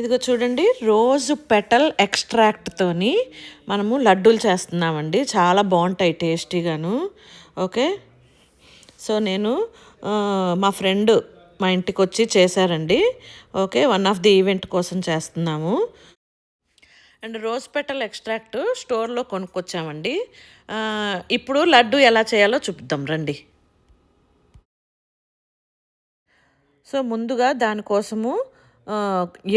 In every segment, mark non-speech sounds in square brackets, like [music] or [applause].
ఇదిగో చూడండి రోజు పెటల్ ఎక్స్ట్రాక్ట్తోని మనము లడ్డూలు చేస్తున్నామండి. చాలా బాగుంటాయి టేస్టీగాను. ఓకే? సో నేను మా ఫ్రెండ్ మా ఇంటికి వచ్చి చేశారండి. Okay? One of the event కోసం చేస్తున్నాము. అండ్ రోజ్ పెటల్ ఎక్స్ట్రాక్ట్ స్టోర్లో కొనుక్కొచ్చామండి. ఇప్పుడు లడ్డు ఎలా చేయాలో చూపిద్దాం రండి. సో ముందుగా దానికోసము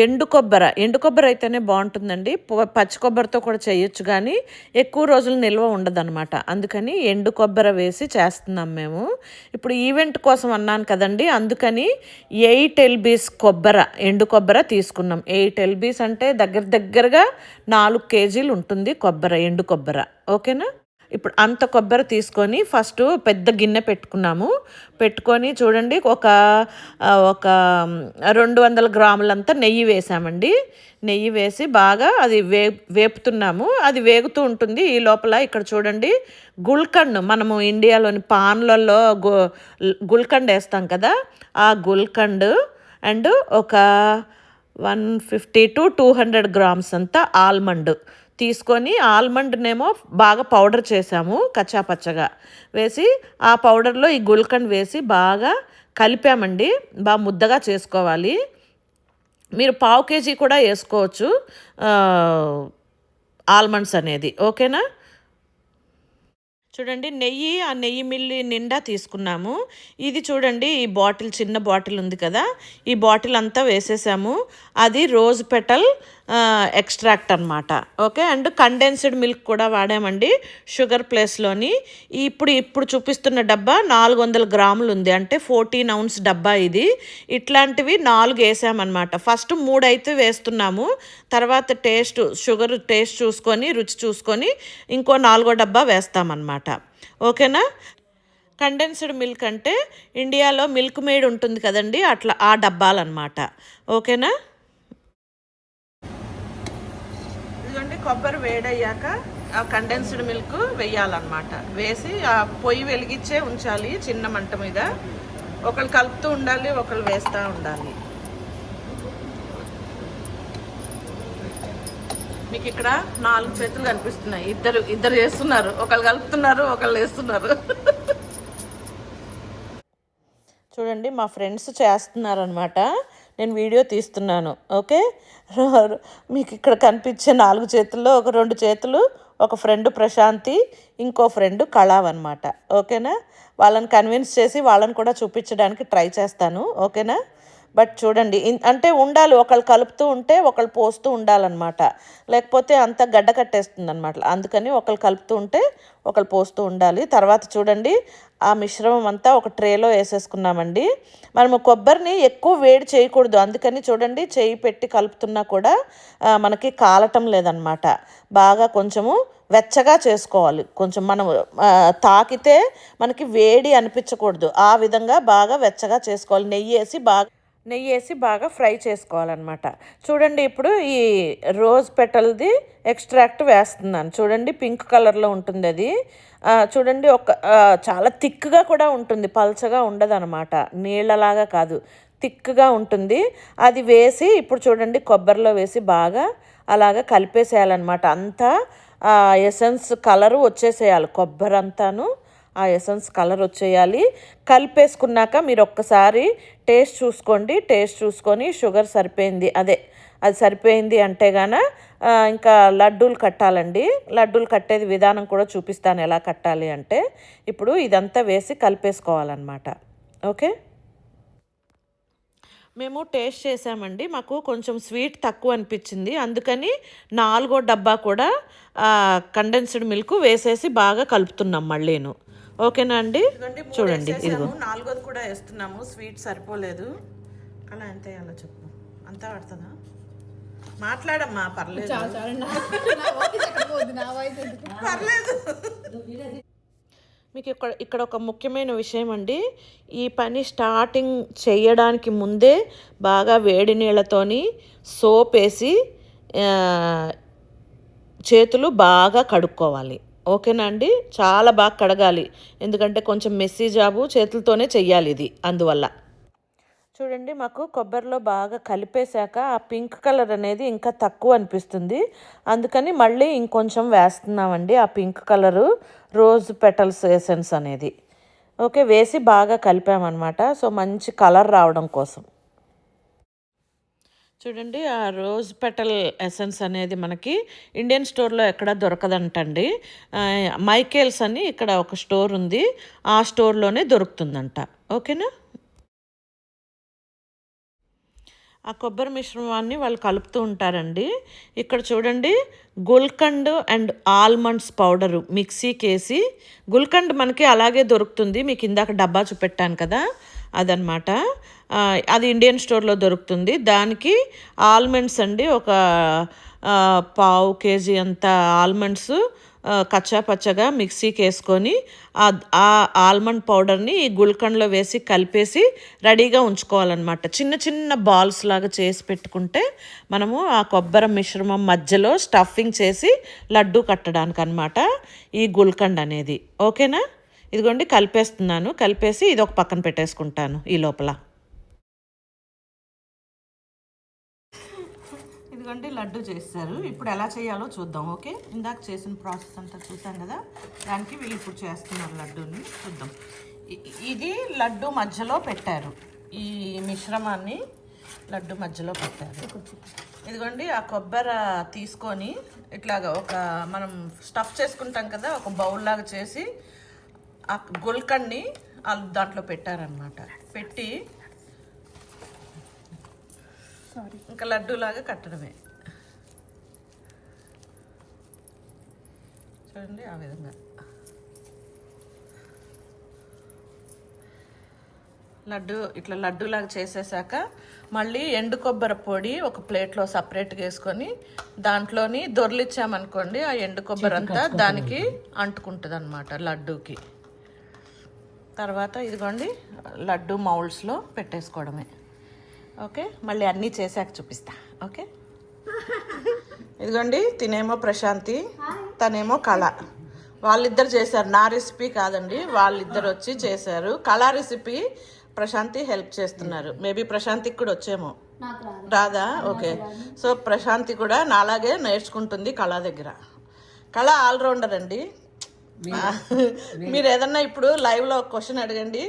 ఎండు కొబ్బరి. ఎండు కొబ్బరి అయితేనే బాగుంటుందండి. పచ్చి కొబ్బరితో కూడా చేయొచ్చు కానీ ఎక్కువ రోజులు నిల్వ ఉండదన్నమాట. అందుకని ఎండు కొబ్బరి వేసి చేస్తున్నాం మేము. ఇప్పుడు ఈవెంట్ కోసం అన్నాను కదండి. అందుకని ఎయిట్ ఎల్బీస్ కొబ్బరి ఎండు కొబ్బరి తీసుకున్నాం. ఎయిట్ ఎల్బీస్ అంటే దగ్గర దగ్గరగా నాలుగు కేజీలు ఉంటుంది కొబ్బరి ఎండు కొబ్బరి. ఓకేనా? ఇప్పుడు అంత కొబ్బరి తీసుకొని ఫస్ట్ పెద్ద గిన్నె పెట్టుకున్నాము. పెట్టుకొని చూడండి ఒక ఒక రెండు వందల గ్రాములంతా నెయ్యి వేసామండి. నెయ్యి వేసి బాగా అది వే వేపుతున్నాము. అది వేగుతూ ఉంటుంది. ఈ లోపల ఇక్కడ చూడండి గుల్కండ్ మనము ఇండియాలోని పాన్లలో గు గుల్కండ్ వేస్తాం కదా ఆ గుల్కండ్ అండ్ ఒక one fifty to two hundred grams అంతా ఆల్మండ్ తీసుకొని ఆల్మండ్నేమో బాగా పౌడర్ చేసాము కచ్చా పచ్చగా వేసి ఆ పౌడర్లో ఈ గుల్కండ్ వేసి బాగా కలిపామండి. బాగా ముద్దగా చేసుకోవాలి. మీరు పావు కేజీ కూడా వేసుకోవచ్చు ఆల్మండ్స్ అనేది. ఓకేనా? చూడండి నెయ్యి ఆ నెయ్యి మిల్లి నిండా తీసుకున్నాము. ఇది చూడండి ఈ బాటిల్ చిన్న బాటిల్ ఉంది కదా ఈ బాటిల్ అంతా వేసేసాము. అది రోజ్ పెటల్ ఎక్స్ట్రాక్ట్ అనమాట ఓకే అండ్ కండెన్స్డ్ మిల్క్ కూడా వాడామండి షుగర్ ప్లేస్లోని. ఇప్పుడు ఇప్పుడు చూపిస్తున్న డబ్బా నాలుగు వందల గ్రాములు ఉంది అంటే ఫోర్టీన్ అవున్స్ డబ్బా ఇది. ఇట్లాంటివి నాలుగు వేసామన్నమాట. ఫస్ట్ మూడు అయితే వేస్తున్నాము తర్వాత టేస్ట్ షుగర్ టేస్ట్ చూసుకొని రుచి చూసుకొని ఇంకో నాలుగో డబ్బా వేస్తామన్నమాట. ఓకేనా? కండెన్స్డ్ మిల్క్ అంటే ఇండియాలో మిల్క్ మేడ్ ఉంటుంది కదండి అట్లా ఆ డబ్బాలన్నమాట. ఓకేనా? ఇదిగోండి కొబ్బరి వేడయ్యాక ఆ కండెన్స్డ్ మిల్క్ వేయాలన్నమాట. వేసి ఆ పొయ్యి వెలిగించే ఉంచాలి చిన్న మంట మీద. ఒకళ్ళు కలుపుతూ ఉండాలి ఒకళ్ళు వేస్తూ ఉండాలి. మీకు ఇక్కడ నాలుగు చేతులు కనిపిస్తున్నాయి. ఇద్దరు ఇద్దరు చేస్తున్నారు. ఒకళ్ళు కలుపుతున్నారు ఒకళ్ళు వేస్తున్నారు. చూడండి మా ఫ్రెండ్స్ చేస్తున్నారనమాట నేను వీడియో తీస్తున్నాను ఓకే? మీకు ఇక్కడ కనిపించే నాలుగు చేతుల్లో ఒక రెండు చేతులు ఒక ఫ్రెండ్ ప్రశాంతి ఇంకో ఫ్రెండ్ కళావ్ అనమాట ఓకేనా? వాళ్ళని కన్విన్స్ చేసి వాళ్ళని కూడా చూపించడానికి ట్రై చేస్తాను ఓకేనా? బట్ చూడండి అంటే ఉండాలి ఒకళ్ళు కలుపుతూ ఉంటే ఒకళ్ళు పోస్తూ ఉండాలన్నమాట. లేకపోతే అంత గడ్డ కట్టేస్తుంది అనమాట అందుకని ఒకళ్ళు కలుపుతూ ఉంటే ఒకళ్ళు పోస్తూ ఉండాలి. తర్వాత చూడండి ఆ మిశ్రమం అంతా ఒక ట్రేలో వేసేసుకున్నామండి. మనము కొబ్బరిని ఎక్కువ వేడి చేయకూడదు. అందుకని చూడండి చేయి పెట్టి కలుపుతున్నా కూడా మనకి కాలటం లేదనమాట బాగా కొంచెము వెచ్చగా చేసుకోవాలి. కొంచెం మనం తాకితే మనకి వేడి అనిపించకూడదు. ఆ విధంగా బాగా వెచ్చగా చేసుకోవాలి. నెయ్యి వేసి బాగా నెయ్యి వేసి బాగా ఫ్రై చేసుకోవాలన్నమాట. చూడండి ఇప్పుడు ఈ రోజ్ పెటల్ది ఎక్స్ట్రాక్ట్ వేస్తున్నాను. చూడండి పింక్ కలర్లో ఉంటుంది అది. చూడండి ఒక చాలా థిక్గా కూడా ఉంటుంది. పల్చగా ఉండదు అనమాట నీళ్ళలాగా కాదు. థిక్గా ఉంటుంది. అది వేసి ఇప్పుడు చూడండి కొబ్బరిలో వేసి బాగా అలాగా కలిపేసేయాలన్నమాట. అంతా ఎసెన్స్ కలరు వచ్చేసేయాలి కొబ్బరి అంతాను ఆ ఎసెన్స్ కలర్ వచ్చేయాలి. కలిపేసుకున్నాక మీరు ఒక్కసారి టేస్ట్ చూసుకోండి. టేస్ట్ చూసుకొని షుగర్ సరిపోయింది. అదే అది సరిపోయింది అంటే గాన ఇంకా లడ్డూలు కట్టాలండి. లడ్డూలు కట్టేది విధానం కూడా చూపిస్తాను ఎలా కట్టాలి అంటే. ఇప్పుడు ఇదంతా వేసి కలిపేసుకోవాలన్నమాట. ఓకే? మేము టేస్ట్ చేసామండి. మాకు కొంచెం స్వీట్ తక్కువ అనిపించింది. అందుకని నాలుగో డబ్బా కూడా కండెన్స్డ్ మిల్క్ వేసేసి బాగా కలుపుతున్నాం మళ్ళీను. ఓకేనా అండి? చూడండి ఇదిగో. నాలుగోది కూడా వేస్తున్నాము. స్వీట్ సరిపోలేదు. అలా ఎంత వేయాలో చెప్పు. అంతా పడుతుందా? మాట్లాడమ్మా పర్లేదు. పర్లేదు. మీకు ఇక్కడ ఇక్కడ ఒక ముఖ్యమైన విషయం అండి. ఈ పని స్టార్టింగ్ చేయడానికి ముందే బాగా వేడి నీళ్ళతోని సోప్ వేసి చేతులు బాగా కడుక్కోవాలి. ఓకేనా అండి? చాలా బాగా కడగాలి. ఎందుకంటే కొంచెం మెస్సీ జాబు చేతులతోనే చెయ్యాలి ఇది. అందువల్ల. చూడండి మాకు కొబ్బరిలో బాగా కలిపేశాక ఆ పింక్ కలర్ అనేది ఇంకా తక్కువ అనిపిస్తుంది. అందుకని మళ్ళీ ఇంకొంచెం వేస్తున్నామండి ఆ pink colour rose petals essence అనేది. ఓకే వేసి బాగా కలిపామన్నమాట. సో మంచి కలర్ రావడం కోసం. చూడండి ఆ రోజ్ పెటల్ ఎసెన్స్ అనేది మనకి ఇండియన్ స్టోర్లో ఎక్కడ దొరకదంటండి. మైకేల్స్ అని ఇక్కడ ఒక స్టోర్ ఉంది. ఆ స్టోర్లోనే దొరుకుతుందంట. ఓకేనా? ఆ కొబ్బరి మిశ్రమాన్ని వాళ్ళు కలుపుతూ ఉంటారండి. ఇక్కడ చూడండి గుల్కండ్ అండ్ ఆల్మండ్స్ పౌడరు మిక్సీకి వేసి గుల్కండ్ మనకి అలాగే దొరుకుతుంది. మీకు ఇందాక డబ్బా చూపెట్టాను కదా. అదనమాట. అది ఇండియన్ స్టోర్లో దొరుకుతుంది. దానికి ఆల్మండ్స్ అండి ఒక పావు కేజీ అంత ఆల్మండ్స్ కచ్చా పచ్చగా మిక్సీకి వేసుకొని ఆ ఆ ఆల్మండ్ పౌడర్ని ఈ గుల్కండ్లో వేసి కలిపేసి రెడీగా ఉంచుకోవాలన్నమాట చిన్న చిన్న బాల్స్ లాగా చేసి పెట్టుకుంటే మనము ఆ కొబ్బరి మిశ్రమం మధ్యలో స్టఫింగ్ చేసి లడ్డు కట్టడానికి అనమాట ఈ గుల్కండ్ అనేది ఓకేనా? ఇదిగోండి కలిపేస్తున్నాను. కలిపేసి ఇది ఒక పక్కన పెట్టేసుకుంటాను ఈ లోపల. ఇదిగోండి లడ్డు చేస్తారు. ఇప్పుడు ఎలా చేయాలో చూద్దాం ఓకే? ఇందాక చేసిన ప్రాసెస్ అంతా చూసాం కదా? దానికి వీళ్ళు ఇప్పుడు చేస్తున్నారు లడ్డూని. చూద్దాం. ఇది లడ్డు మధ్యలో పెట్టారు. ఈ మిశ్రమాన్ని లడ్డు మధ్యలో పెట్టారు. ఇదిగోండి ఆ కొబ్బరి తీసుకొని ఇట్లాగా ఒక మనం స్టఫ్ చేసుకుంటాం కదా ఒక బౌల్ లాగా చేసి ఆ గుల్కండ్ని వాళ్ళు దాంట్లో పెట్టారనమాట పెట్టి ఇంకా లడ్డూలాగా కట్టడమే. చూడండి ఆ విధంగా. లడ్డు ఇట్లా లడ్డూలాగా చేసేసాక మళ్ళీ ఎండు కొబ్బరి పొడి ఒక ప్లేట్లో సపరేట్గా వేసుకొని దాంట్లోని దొర్లిచ్చామనుకోండి ఆ ఎండు కొబ్బరి అంతా దానికి అంటుకుంటుంది అనమాట లడ్డూకి. తర్వాత ఇదిగోండి లడ్డు మౌల్డ్స్లో పెట్టేసుకోవడమే. ఓకే? మళ్ళీ అన్నీ చేశాక చూపిస్తా. ఓకే? ఇదిగోండి తినేమో ప్రశాంతి తనేమో కళ. వాళ్ళిద్దరు చేశారు. నా రెసిపీ కాదండి వాళ్ళిద్దరు వచ్చి చేశారు. కళ రెసిపీ ప్రశాంతి హెల్ప్ చేస్తున్నారు. మేబీ ప్రశాంతికి కూడా వచ్చేమో. రాదా? ఓకే. సో ప్రశాంతి కూడా నాలాగే నేర్చుకుంటుంది కళ దగ్గర. కళ ఆల్రౌండర్ అండి. మీరు ఏదన్నా ఇప్పుడు లైవ్లో క్వశ్చన్ అడగండి.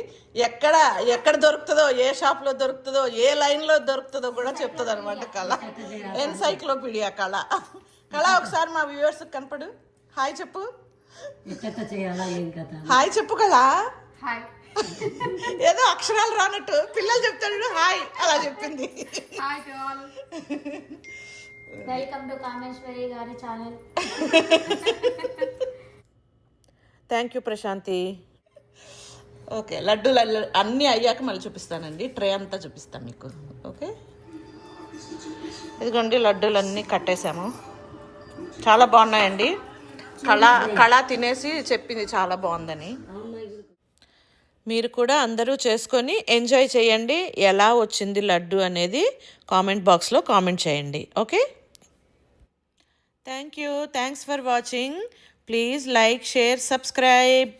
ఎక్కడ ఎక్కడ దొరుకుతుందో ఏ షాప్లో దొరుకుతుందో ఏ లైన్లో దొరుకుతుందో కూడా చెప్తుంది అనమాట కళ. ఎన్సైక్లోపీడియా కళ. కళ ఒకసారి మా వ్యూవర్స్ కనపడు. హాయ్ చెప్పు. హాయ్ చెప్పు కదా. హాయ్ ఏదో అక్షరాలు రానట్టు. పిల్లలు చెప్తాడు హాయ్ అలా చెప్పింది. Hi to all welcome to Kameshwari గారి channel [laughs] thank you Prashanti okay లడ్డూలు అన్నీ అయ్యాక మళ్ళీ చూపిస్తానండి. ట్రే అంతా చూపిస్తాను మీకు. ఓకే ఇదిగోండి లడ్డూలు అన్నీ కట్టేశాము. చాలా బాగున్నాయండి. కళ కళ తినేసి చెప్పింది చాలా బాగుందని. మీరు కూడా అందరూ చేసుకొని ఎంజాయ్ చేయండి. ఎలా వచ్చింది లడ్డు అనేది కామెంట్ బాక్స్లో కామెంట్ చేయండి. Okay thank you thanks for watching please like share subscribe.